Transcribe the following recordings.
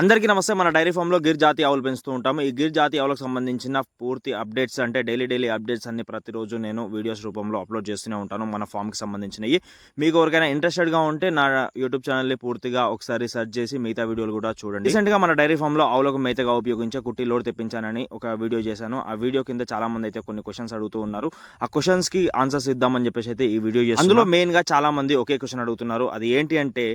అందరికీ నమస్తే. మన డైరీ ఫామ్లో గిర్ జాతి ఆవులు పెంచుతూ ఉంటాము. ఈ గిర్ జాతి ఆవులకు సంబంధించిన పూర్తి అప్డేట్స్ అంటే డైలీ డైలీ అప్డేట్స్ అన్ని ప్రతిరోజు నేను వీడియోస్ రూపంలో అప్లోడ్ చేస్తూనే ఉంటాను మన ఫామ్కి సంబంధించినవి మీకు ఎవరికైనా ఇంట్రెస్టెడ్గా ఉంటే నా యూట్యూబ్ ఛానల్ని పూర్తిగా ఒకసారి సెర్చ్ చేసి మిగతా వీడియోలు కూడా చూడండి. రీసెంట్గా మన డైరీ ఫామ్లో ఆవులకు మేతగా ఉపయోగించే కుట్టి లోడ్ తెప్పించానని ఒక వీడియో చేశాను. ఆ వీడియో కింద చాలామంది అయితే కొన్ని క్వశ్చన్స్ అడుగుతూ ఉన్నారు. ఆ క్వశ్చన్స్కి ఆన్సర్స్ ఇద్దామని చెప్పేసి అయితే ఈ వీడియో చేస్తాను అందులో మెయిన్గా చాలామంది ఒకే క్వశ్చన్ అడుగుతున్నారు. అది ఏంటి అంటే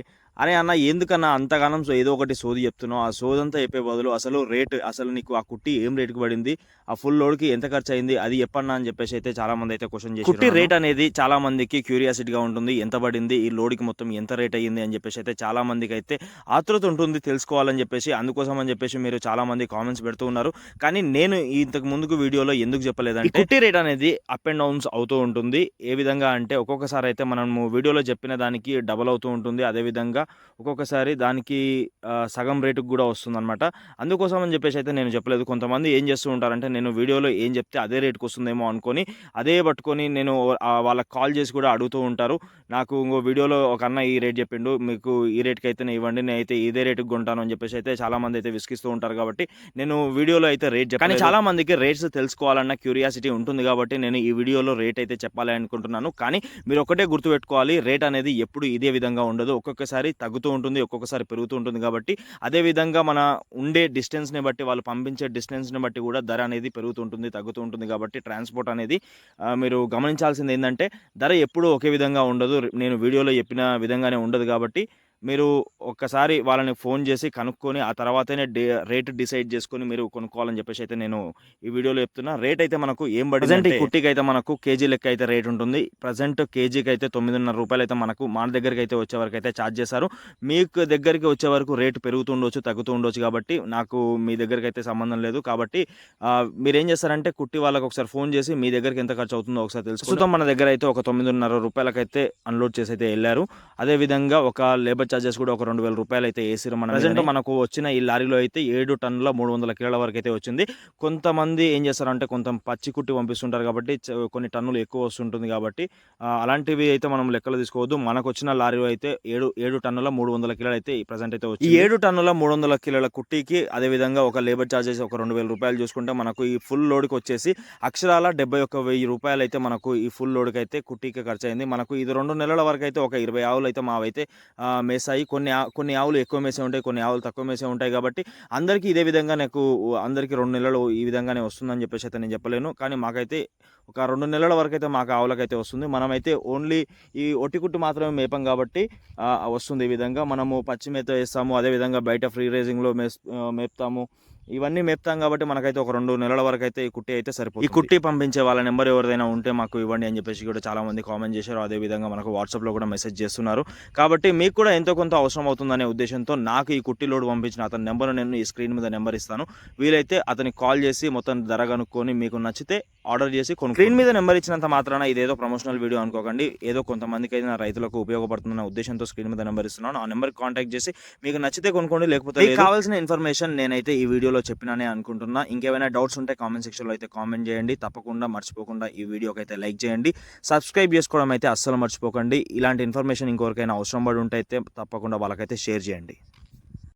అరే అన్న ఎందుకన్నా అంతగానం సో ఏదో ఒకటి సోది చెప్తున్నావు? ఆ సోదంతా చెప్పే బదులు అసలు రేట్ అసలు నీకు ఆ కుట్టి ఏం రేటుకి పడింది? ఆ ఫుల్ లోడ్కి ఎంత ఖర్చు అయింది? అది చెప్పన్నా అని చెప్పేసి అయితే చాలా మంది అయితే క్వశ్చన్ చేసి కుట్టి రేట్ అనేది చాలా మందికి క్యూరియాసిటీగా ఉంటుంది. ఎంత పడింది? ఈ లోడ్కి మొత్తం ఎంత రేట్ అయ్యింది? అని చెప్పేసి అయితే చాలా మందికి అయితే ఆతృత ఉంటుంది తెలుసుకోవాలని చెప్పేసి అందుకోసం అని చెప్పేసి మీరు చాలా మంది కామెంట్స్ పెడుతూ ఉన్నారు. కానీ నేను ఇంతకు ముందుకు వీడియోలో ఎందుకు చెప్పలేదంటే కుట్టి రేట్ అనేది అప్ అండ్ డౌన్స్ అవుతూ ఉంటుంది. ఏ విధంగా అంటే ఒక్కొక్కసారి అయితే మనము వీడియోలో చెప్పిన దానికి డబల్ అవుతూ ఉంటుంది. అదే విధంగా ఒక్కొక్కసారి దానికి సగం రేటుకు కూడా వస్తుందన్నమాట. అందుకోసం అని చెప్పేసి అయితే నేను చెప్పలేదు. కొంతమంది ఏం చేస్తూ ఉంటారంటే నేను వీడియోలో ఏం చెప్తే అదే రేటుకు వస్తుందేమో అనుకొని అదే పట్టుకొని నేను వాళ్ళకి కాల్ చేసి కూడా అడుగుతూ ఉంటారు. నాకు ఇంకో వీడియోలో ఒక అన్న ఈ రేట్ చెప్పిండు మీకు ఈ రేట్కి అయితే నేను ఇవ్వండి నేను అయితే ఇదే రేటుకి కొంటాను అని చెప్పేసి అయితే చాలామంది అయితే విసిగిస్తూ ఉంటారు కాబట్టి నేను వీడియోలో అయితే రేట్ చెప్పాను కానీ చాలా మందికి రేట్స్ తెలుసుకోవాలన్న క్యూరియాసిటీ ఉంటుంది కాబట్టి నేను ఈ వీడియోలో రేట్ అయితే చెప్పాలి అనుకుంటున్నాను. కానీ మీరు ఒకటే గుర్తుపెట్టుకోవాలి రేట్ అనేది ఎప్పుడు ఇదే విధంగా ఉండదు. ఒక్కొక్కసారి తగ్గుతూ ఉంటుంది ఒక్కొక్కసారి పెరుగుతూ ఉంటుంది కాబట్టి అదే విధంగా మన ఉండే డిస్టెన్స్ని బట్టి వాళ్ళు పంపించే డిస్టెన్స్ని బట్టి కూడా ధర అనేది పెరుగుతూ ఉంటుంది తగ్గుతూ ఉంటుంది కాబట్టి ట్రాన్స్పోర్ట్ అనేది మీరు గమనించాల్సింది ఏంటంటే ధర ఎప్పుడూ ఒకే విధంగా ఉండదు. నేను వీడియోలో చెప్పిన విధంగానే ఉండదు కాబట్టి మీరు ఒక్కసారి వాళ్ళని ఫోన్ చేసి కనుక్కొని ఆ తర్వాతనే డే రేట్ డిసైడ్ చేసుకొని మీరు కొనుక్కోవాలని చెప్పేసి అయితే నేను ఈ వీడియోలో చెప్తున్నా. రేట్ అయితే మనకు ఏం పడింది అంటే కుట్టికి అయితే మనకు కేజీ లెక్క అయితే రేట్ ఉంటుంది. ప్రజెంట్ కేజీకి అయితే తొమ్మిదిన్నర రూపాయలు అయితే మనకు మన దగ్గరికి అయితే వచ్చే వరకు అయితే ఛార్జ్ చేశారు. మీకు దగ్గరికి వచ్చే వరకు రేటు పెరుగుతూ ఉండొచ్చు తగ్గుతూ ఉండొచ్చు కాబట్టి నాకు మీ దగ్గరికి అయితే సంబంధం లేదు. కాబట్టి మీరు ఏం చేస్తారంటే కుట్టి వాళ్ళకి ఒకసారి ఫోన్ చేసి మీ దగ్గరికి ఎంత ఖర్చు అవుతుందో ఒకసారి తెలుసు మన దగ్గర అయితే ఒక తొమ్మిదిన్నర రూపాయలకైతే అన్లోడ్ చేసి అయితే వెళ్ళారు. అదే విధంగా ఒక లేబర్ ఛార్జెస్ కూడా ఒక రెండు వేల రూపాయలు అయితే వేసిరు మన ప్రజెంట్ మనకు వచ్చిన ఈ లారీలో అయితే ఏడు టన్నుల మూడు వందల కిలోల వరకు అయితే వచ్చింది. కొంతమంది ఏం చేస్తారంటే కొంత పచ్చి కుట్టి పంపిస్తుంటారు కాబట్టి కొన్ని టన్నులు ఎక్కువ వస్తుంటుంది కాబట్టి అలాంటివి అయితే మనం లెక్కలు తీసుకోవద్దు. మనకు వచ్చిన లారీలో అయితే ఏడు ఏడు టన్నుల మూడు వందల కిలోలు అయితే ప్రజెంట్ అయితే వచ్చింది. ఈ ఏడు టన్నుల మూడు వందల కిలోల కుట్టికి అదే విధంగా ఒక లేబర్ ఛార్జెస్ ఒక రెండు వేల రూపాయలు చూసుకుంటే మనకు ఈ ఫుల్ లోడ్కి వచ్చేసి అక్షరాల డెబ్బై ఒక్క వెయ్యి రూపాయలు అయితే మనకు ఈ ఫుల్ లోడ్కి అయితే కుట్టికి ఖర్చు అయింది మనకు ఇది రెండు నెలల వరకు అయితే ఒక ఇరవై ఆవులు అయితే మావైతే మేసాయి కొన్ని ఆ- కొన్ని ఆవులు ఎక్కువ మేసే ఉంటాయి కొన్ని ఆవులు తక్కువ మేసే ఉంటాయి కాబట్టి అందరికీ ఇదే విధంగా నాకు అందరికీ రెండు నెలలు ఈ విధంగానే వస్తుందని చెప్పేసి అయితే నేను చెప్పలేను. కానీ మాకైతే ఒక రెండు నెలల వరకు అయితే మాకు ఆవులకైతే వస్తుంది. మనమైతే ఓన్లీ ఈ ఒటికుట్టు మాత్రమే మేపం కాబట్టి వస్తుంది ఈ విధంగా. మనము పచ్చి మేత వేస్తాము అదే విధంగా బయట ఫ్రీ రేజింగ్లో మేస్ మేపుతాము. ఇవన్నీ మేపుతాం కాబట్టి మనకైతే ఒక రెండు నెలల వరకు అయితే ఈ కుట్టి అయితే సరిపోతుంది. ఈ కుట్టి పంపించే వాళ్ళ నెంబర్ ఎవరిదైనా ఉంటే మాకు ఇవ్వండి అని చెప్పేసి కూడా చాలా మంది కామెంట్ చేశారు. అదే విధంగా మనకు వాట్సాప్లో కూడా మెసేజ్ చేస్తున్నారు. కాబట్టి మీకు కూడా ఎంతో కొంత అవసరం అవుతుందనే ఉద్దేశంతో నాకు ఈ కుట్టి లోడ్ పంపించిన అతని నెంబర్ నేను ఈ స్క్రీన్ మీద నెంబర్ ఇస్తాను. వీలైతే అతనికి కాల్ చేసి మొత్తం ధర కనుక్కొని మీకు నచ్చితే ఆర్డర్ చేసి కొను స్క్రీన్ మీద నెంబర్ ఇచ్చినంత మాత్రాన ఇదేదో ప్రమోషనల్ వీడియో అనుకోకండి. ఏదో కొంతమందికి అయితే నా రైతులకు ఉపయోగపడుతుందన్న ఉద్దేశంతో స్క్రీన్ మీద నెంబర్ ఇస్తున్నాను. ఆ నెంబర్ కాంటాక్ట్ చేసి మీకు నచ్చితే కొనుక్కోండి లేకపోతే కావాల్సిన ఇన్ఫర్మేషన్ నేనైతే ఈ వీడియోలో చెప్పినానే అనుకుంటున్నా. ఇంకేమైనా డౌట్స్ ఉంటే కామెంట్ సెక్షన్లో అయితే కామెంట్ చేయండి. తప్పకుండా మర్చిపోకుండా ఈ వీడియోకి అయితే లైక్ చేయండి. సబ్స్క్రైబ్ చేసుకోవడం అయితే అస్సలు మర్చిపోకండి. ఇలాంటి ఇన్ఫర్మేషన్ ఇంకొకరికైనా అవసరం పడి ఉంటే అయితే తప్పకుండా వాళ్ళకైతే షేర్ చేయండి.